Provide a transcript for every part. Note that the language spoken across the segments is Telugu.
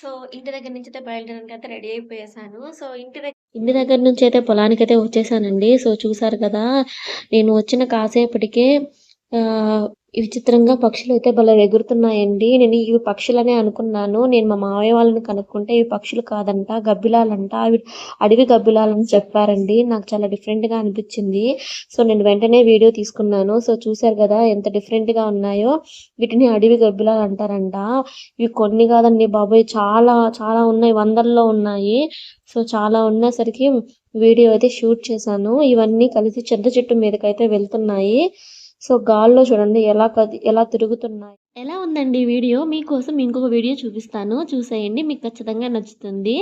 సో ఇంటి దగ్గర నుంచి అయితే బయలుదేరడానికి అయితే రెడీ అయిపోయేసాను. సో ఇంటి దగ్గర ఇంటి దగ్గర నుంచి అయితే పొలానికి అయితే వచ్చేసానండి. సో చూసారు కదా! నేను వచ్చిన కాసేపటికే విచిత్రంగా పక్షులు అయితే భలే ఎగురుతున్నాయండి. నేను ఇవి పక్షులనే అనుకున్నాను. నేను మా మావయ్య వాళ్ళని కనుక్కుంటే ఇవి పక్షులు కాదంట. గబ్బిలాలంట. అవి అడవి గబ్బిలాలని చెప్పారండి. నాకు చాలా డిఫరెంట్‌గా అనిపించింది సో నేను వెంటనే వీడియో తీసుకున్నాను. సో చూశారు కదా ఎంత డిఫరెంట్‌గా ఉన్నాయో. వీటిని అడవి గబ్బిలాలు అంటారంట. ఇవి కొన్ని కాదండి బాబోయ్! చాలా చాలా ఉన్నాయి. వందల్లో ఉన్నాయి. సో చాలా ఉన్నసరికి వీడియో అయితే షూట్ చేశాను. ఇవన్నీ కలిసి చింత చెట్టు మీదకైతే వెళ్తున్నాయి. సో గాల్లో చూడండి ఎలా కది ఎలా తిరుగుతున్నాయి. ఎలా ఉందండి వీడియో? మీకోసం ఇంకొక వీడియో చూపిస్తాను. చూసేయండి. మీకు ఖచ్చితంగా నచ్చుతుంది.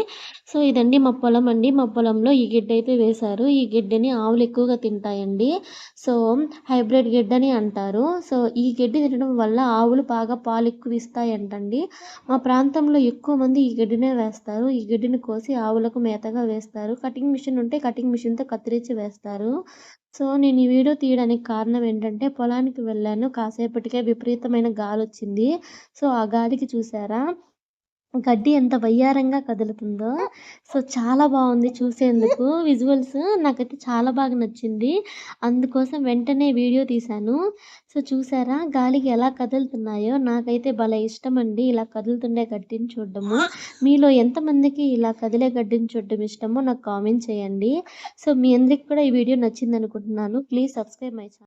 సో ఇదండి మా పొలం అండి. మా పొలంలో ఈ గిడ్డయితే వేశారు. ఈ గిడ్డని ఆవులు ఎక్కువగా తింటాయండి. సో హైబ్రిడ్ గిడ్డని అంటారు. సో ఈ గడ్డి తినడం వల్ల ఆవులు బాగా పాలు ఎక్కువ ఇస్తాయంటండి. మా ప్రాంతంలో ఎక్కువ మంది ఈ గడ్డినే వేస్తారు. ఈ గడ్డిని కోసి ఆవులకు మేతగా వేస్తారు. కటింగ్ మిషన్ ఉంటే కటింగ్ మిషన్‌తో కత్తిరించి వేస్తారు. సో నేను ఈ వీడియో తీయడానికి కారణం ఏంటంటే పొలానికి వెళ్ళాను. కాసేపటికే విపరీతమైన గాలొచ్చింది. సో ఆ గాలికి చూసారా? గడ్డి ఎంత వయ్యారంగా కదులుతుందో. సో చాలా బాగుంది చూసేందుకు. విజువల్స్ నాకైతే చాలా బాగా నచ్చింది. అందుకోసం వెంటనే వీడియో తీశాను. సో చూసారా? గాలికి ఎలా కదులుతున్నాయో. నాకైతే భలే ఇష్టం అండి ఇలా కదులుతుండే గడ్డిని చూడడము. మీలో ఎంతమందికి ఇలా కదిలే గడ్డిని చూడడం ఇష్టమో నాకు కామెంట్ చేయండి. సో మీ అందరికి కూడా ఈ వీడియో నచ్చింది అనుకుంటున్నాను ప్లీజ్ సబ్స్క్రైబ్ మై ఛానల్.